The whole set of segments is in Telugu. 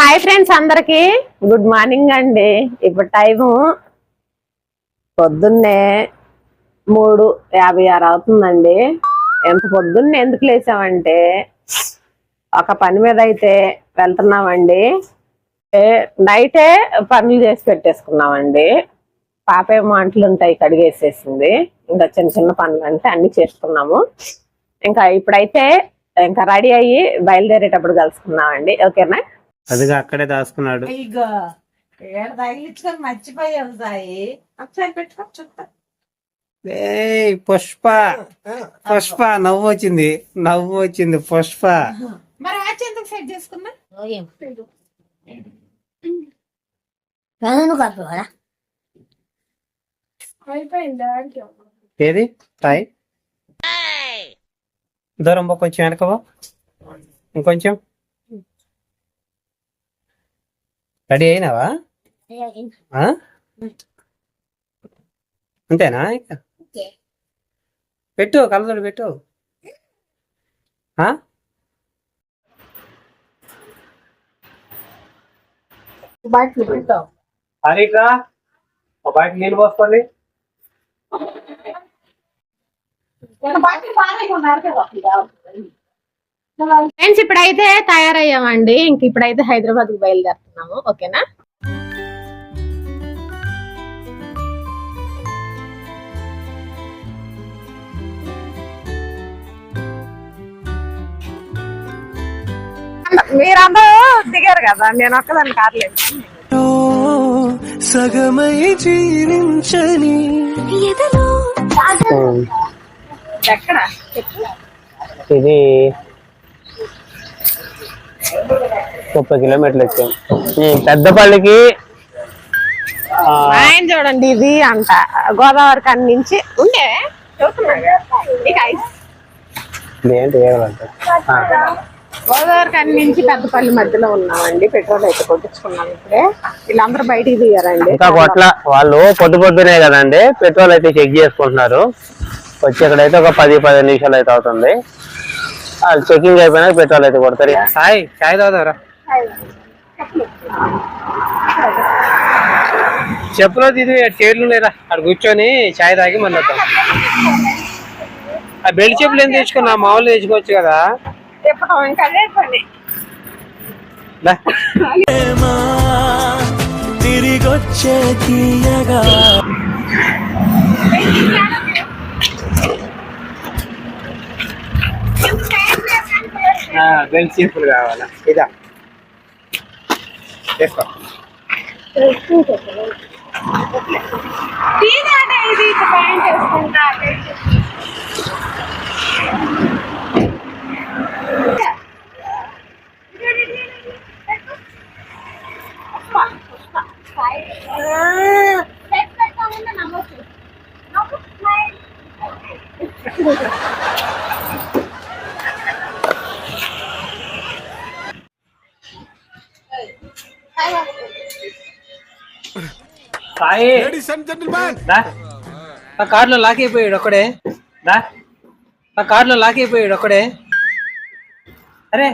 హాయ్ ఫ్రెండ్స్ అందరికి. గుడ్ మార్నింగ్ అండి. ఇప్పుడు టైము పొద్దున్నే మూడు యాభై ఆరు అవుతుందండి. ఎంత పొద్దున్నే ఎందుకు లేసామంటే ఒక పని మీద అయితే వెళ్తున్నామండి. నైటే పనులు చేసి పెట్టేసుకున్నామండి. పాప ఏమో అంట్లు ఉంటాయి కడిగేసేసింది. ఇంకా చిన్న చిన్న పనులు అంటే అన్ని చేసుకున్నాము. ఇంకా ఇప్పుడైతే ఇంకా రెడీ అయ్యి బయలుదేరేటప్పుడు కలుసుకున్నామండి ఓకేనా? అదిగా అక్కడే దాచుకున్నాడు. ఇగో ఏడ తగిలించుకొని మర్చిపోయావు సాయి. ఒకసారి పెట్టుకో చూస్తా. ఏయ్ పుష్ప. పుష్ప నవ్వు వచ్చింది. నవ్వు వచ్చింది పుష్ప. మరి వాచ్ ఎందుకు సెట్ చేసుకున్నా? ఏది? తాయి? దూరం కొంచెం వెనకవా ఇంకొంచెం. రెడీ అయినావా? ఆ? అంతేనా ఇంకా? పెట్టు కలదోడు పెట్టు. ఆ? హరిక ఒక బయట నీళ్ళు పోసుకోండి. ఫ్రెండ్స్ ఇప్పుడైతే తయారయ్యామండి. ఇంక ఇప్పుడైతే హైదరాబాద్కి బయలుదేరుతున్నాము. ఓకేనా? మీరందరూ దిగారు కదా? నేను ఒక్కదాన్ని కార్లేదు సగమై జీవించని. ఎక్కడ? ఇది ముప్పై కిలోమీటర్లు వచ్చాం ఈ పెద్దపల్లికి ఆయన చూడండి ఇది అంట. గోదావరి కని నుంచి ఉండే? గోదావరి కని నుంచి పెద్దపల్లి మధ్యలో ఉన్నామండి. పెట్రోల్ అయితే కొట్టించుకున్నాం ఇప్పుడే. వీళ్ళందరూ బయటికి దిగారండి. ఇంకా కొట్ల వాళ్ళు పొద్దు పొద్దునే కదండి పెట్రోల్ అయితే చెక్ చేసుకుంటున్నారు. వచ్చి ఇక్కడైతే ఒక పది పది నిమిషాలు అయితే అవుతుంది. వాళ్ళు చెకింగ్ అయిపోయినాక పెట్రోల్ అయితే కొడతారు. హాయ్ చాయ్ తాగుతారా చెప్పులో ఇది చైర్లు లేరా అక్కడ కూర్చొని చాయ్ తాగి మళ్ళీ వద్దాం. ఆ బెల్ట్ చెప్పులు ఏం తెచ్చుకున్నా మామూలు తెచ్చుకోవచ్చు కదా. తిరిగొచ్చే తీయగా ఆ, బెల్ట్ చెప్పులు కావాలా ఇదా చేసుకో తీరానే ఇది ఇక ప్యాంట్ వేసుకుంటా సాయి దా. ఆ కార్లో లాక్ అయిపోయాడు ఒక్కడే దా ఆ కార్లో లాక్ అయిపోయాడు ఒక్కడే అరే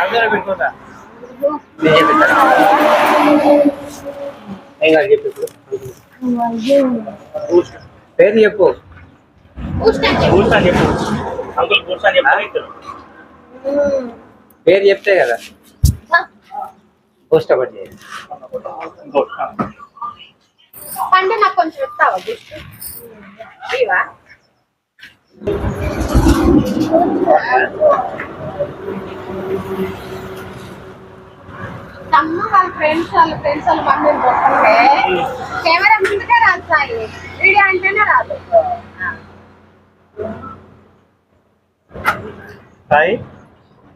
అందులో పెట్టుకుంటా నేను చెప్పిస్తా. ఏం కాదు చెప్పు ఇప్పుడు. పేరు చెప్పు చెప్పు అంకుల్ కూర్చొని చెప్పు పేరు చెప్తే కదా? పోస్ట్ ఒకటి. పండు నాకు కొంచెం గిఫ్ట్ ఇవా తమ్ము వాళ్ళ ఫ్రెండ్స్ వాళ్ళ ఫ్రెండ్స్ వాళ్ళ బండి వస్తుంటే కెమెరా ముందుకే రాదు సాయి. వీడియో అంటేనే రాదు. సాయి?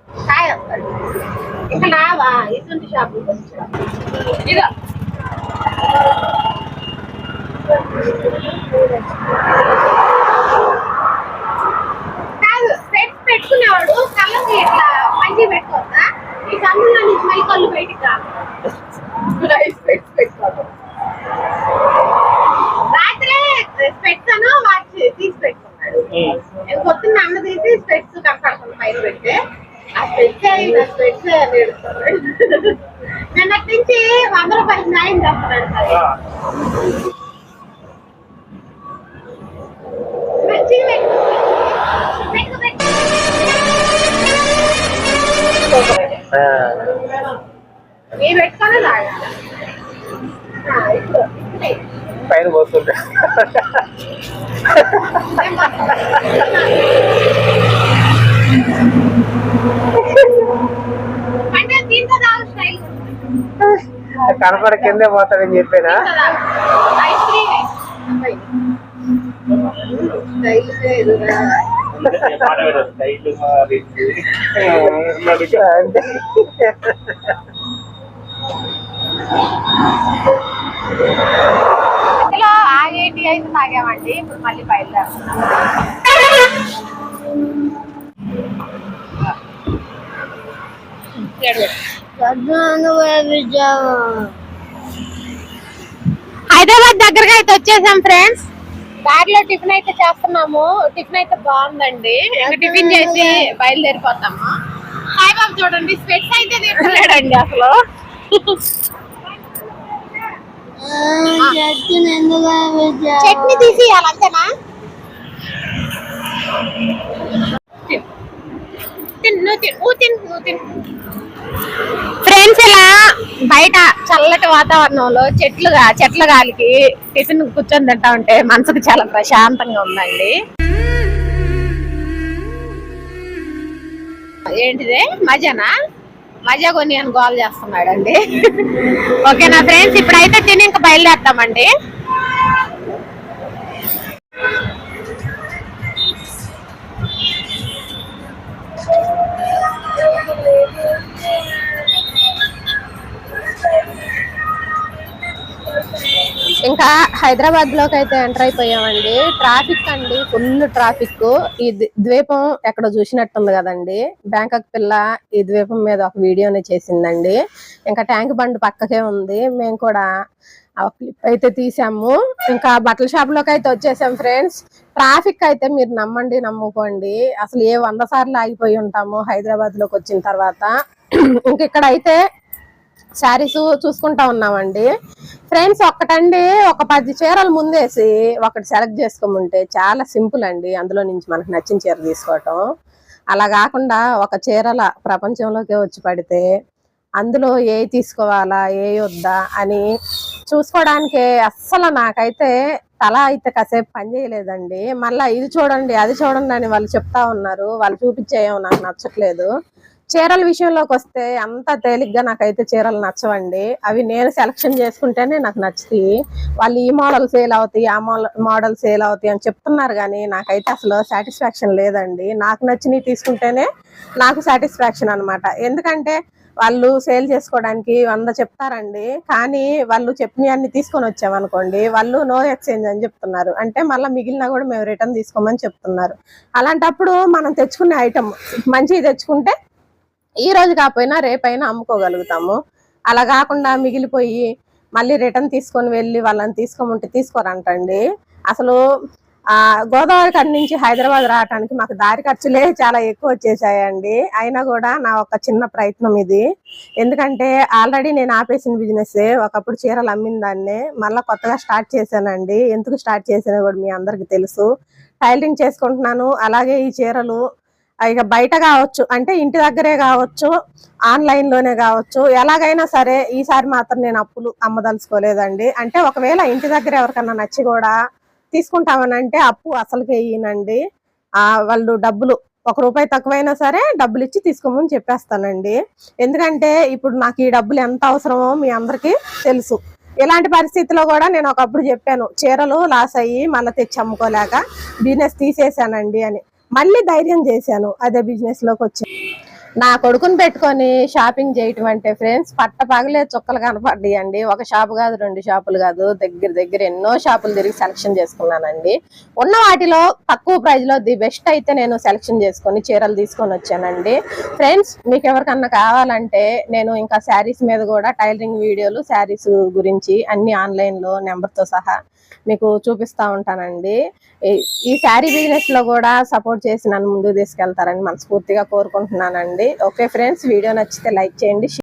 సాయి షాప్ ఇక నావా ఇటువంటి షాప్ ఇదో కాదు స్పెట్స్ పెట్టుకునేవాడు కళ్ళకి ఇట్లా పంచి పెట్టుకోవద్దా ఈ కన్నుల నుంచి మళ్ళీ కళ్ళు బయటికి రా స్పెట్స్ పెట్టుకోవద్దు రాత్రే స్పెట్స్ అను వాచ్ తీసి తీసి పెట్టుకున్నాడు నేను పొద్దున్న అన్న తీసి స్పెట్స్ కనపడుతుంది పైన పెట్టి ఆ స్పెట్స్ స్పెట్స్ ఎడుతున్నాడు నిన్నటి నుంచి వంద రూపాయలు న్యాయం చేస్తున్నాడు మంచిగా. మీరు పెట్టుకొని లాగా. పైన పోతుంటే అంటే దీంతో తాగు స్టైల్ కనపడ కిందే పోతాడని చెప్పేనా? ఆగేటి అయితే తాగామండి. ఇప్పుడు మళ్ళీ బయలుదేరుతున్నాం హైదరాబాద్ దగ్గరగా అయితే వచ్చేసాం ఫ్రెండ్స్. దారిలో టిఫిన్ అయితే చేస్తున్నాము. టిఫిన్ అయితే బాగుందండి. టిఫిన్ చేసి బయలుదేరిపోతాము. హాయ్ బాబు చూడండి స్పెట్స్ అయితే తిప్పలేడండి అసలు. చట్నీ తీసి అంతేనా? ఫ్రెండ్స్ ఇలా బయట చల్లటి వాతావరణంలో చెట్లుగా చెట్ల గాలికి టిఫిన్ కూర్చొని తింటా ఉంటే మనసుకు చాలా ప్రశాంతంగా ఉందండి. ఏంటిది? మజానా? మజా కొని అని గోల్ చేస్తున్నాడండి. ఓకేనా ఫ్రెండ్స్? ఇప్పుడైతే తిని ఇంకా బయలుదేరుతామండి. ఇంకా హైదరాబాద్లోకి అయితే ఎంటర్ అయిపోయామండి. ట్రాఫిక్ అండి ఫుల్ ట్రాఫిక్. ఈ ద్వీపం ఎక్కడ చూసినట్టుంది కదండి. బ్యాంకాక్ పిల్ల ఈ ద్వీపం మీద ఒక వీడియోని చేసిందండి. ఇంకా ట్యాంక్ బండ్ పక్కకే ఉంది. మేము కూడా క్లిప్ అయితే తీసాము. ఇంకా బట్టల షాప్లోకి అయితే వచ్చేసాం ఫ్రెండ్స్. ట్రాఫిక్ అయితే మీరు నమ్మండి నమ్ముకోండి. అసలు ఏ వంద సార్లు ఆగిపోయి ఉంటాము హైదరాబాద్లోకి వచ్చిన తర్వాత. ఇంక ఇక్కడ అయితే శారీస్ చూసుకుంటా ఉన్నామండి. ఫ్రెండ్స్ ఒక్కటండి ఒక పది చీరలు ముందేసి ఒకటి సెలెక్ట్ చేసుకోమంటే చాలా సింపుల్ అండి. అందులో నుంచి మనకు నచ్చిన చీర తీసుకోవటం. అలా కాకుండా ఒక చీరల ప్రపంచంలోకి వచ్చి పడితే అందులో ఏ తీసుకోవాలా ఏ వద్దా అని చూసుకోవడానికి అస్సలు నాకైతే తల అయితే కాసేపు పని చేయలేదండి. మళ్ళీ ఇది చూడండి అది చూడండి అని వాళ్ళు చెప్తా ఉన్నారు. వాళ్ళు చూపించేయో నాకు నచ్చట్లేదు. చీరల విషయంలోకి వస్తే అంత తేలిగ్గా నాకైతే చీరలు నచ్చవండి. అవి నేను సెలక్షన్ చేసుకుంటేనే నాకు నచ్చుతాయి. వాళ్ళు ఈ మోడల్ సేల్ అవుతాయి ఆ మోడల్ సేల్ అవుతాయి అని చెప్తున్నారు కానీ నాకైతే అసలు సాటిస్ఫాక్షన్ లేదండి. నాకు నచ్చినవి తీసుకుంటేనే నాకు సాటిస్ఫాక్షన్ అనమాట ఎందుకంటే వాళ్ళు సేల్ చేసుకోవడానికి వంద చెప్తారండి. కానీ వాళ్ళు చెప్పిన అన్ని తీసుకొని వచ్చామనుకోండి వాళ్ళు నో ఎక్స్చేంజ్ అని చెప్తున్నారు. అంటే మళ్ళీ మిగిలిన కూడా మేము రిటర్న్ తీసుకోమని చెప్తున్నారు. అలాంటప్పుడు మనం తెచ్చుకునే ఐటమ్ మంచిది తెచ్చుకుంటే ఈ రోజు కాకపోయినా రేపైనా అమ్ముకోగలుగుతాము. అలా కాకుండా మిగిలిపోయి మళ్ళీ రిటర్న్ తీసుకొని వెళ్ళి వాళ్ళని తీసుకోమంటే తీసుకోరంటండి. అసలు గోదావరి కడి నుంచి హైదరాబాద్ రావడానికి మాకు దారి ఖర్చులే చాలా ఎక్కువ వచ్చేసాయండి. అయినా కూడా నా ఒక చిన్న ప్రయత్నం ఇది. ఎందుకంటే ఆల్రెడీ నేను ఆపేసిన బిజినెస్ ఒకప్పుడు చీరలు అమ్మిన దాన్నే మళ్ళీ కొత్తగా స్టార్ట్ చేశానండి. ఎందుకు స్టార్ట్ చేసానో కూడా మీ అందరికి తెలుసు. టైలరింగ్ చేసుకుంటున్నాను. అలాగే ఈ చీరలు ఇక బయట కావచ్చు అంటే ఇంటి దగ్గరే కావచ్చు ఆన్లైన్లోనే కావచ్చు ఎలాగైనా సరే ఈసారి మాత్రం నేను అప్పులు అమ్మదలుచుకోలేదండి. అంటే ఒకవేళ ఇంటి దగ్గర ఎవరికన్నా నచ్చి కూడా తీసుకుంటామని అంటే అప్పు అసలుకే ఇయ్యనండి వాళ్ళు డబ్బులు ఒక రూపాయి తక్కువైనా సరే డబ్బులు ఇచ్చి తీసుకోమని చెప్పేస్తానండి. ఎందుకంటే ఇప్పుడు నాకు ఈ డబ్బులు ఎంత అవసరమో మీ అందరికీ తెలుసు. ఇలాంటి పరిస్థితిలో కూడా నేను ఒకప్పుడు చెప్పాను చీరలు లాస్ అయ్యి మళ్ళీ తెచ్చి అమ్ముకోలేక బిజినెస్ తీసేసానండి అని. మళ్ళీ ధైర్యం చేశాను అదే బిజినెస్లోకి వచ్చి. నా కొడుకుని పెట్టుకొని షాపింగ్ చేయటం అంటే ఫ్రెండ్స్ పట్ట పగలే చుక్కలు కనపడ్డాయండి. ఒక షాపు కాదు రెండు షాపులు కాదు. దగ్గర దగ్గర ఎన్నో షాపులు తిరిగి సెలక్షన్ చేసుకున్నానండి. ఉన్న వాటిలో తక్కువ ప్రైజ్లో ది బెస్ట్ అయితే నేను సెలక్షన్ చేసుకొని చీరలు తీసుకొని వచ్చానండి. ఫ్రెండ్స్ మీకు ఎవరికన్నా కావాలంటే నేను ఇంకా శారీస్ మీద కూడా టైలరింగ్ వీడియోలు శారీస్ గురించి అన్ని ఆన్లైన్లో నెంబర్తో సహా మీకు చూపిస్తా ఉంటానండి. ఈ- ఈ శారీ బిజినెస్లో కూడా సపోర్ట్ చేసి నన్ను ముందుకు తీసుకెళ్తారని మనస్ఫూర్తిగా కోరుకుంటున్నానండి. ఓకే ఫ్రెండ్స్ వీడియో నచ్చితే లైక్ చేయండి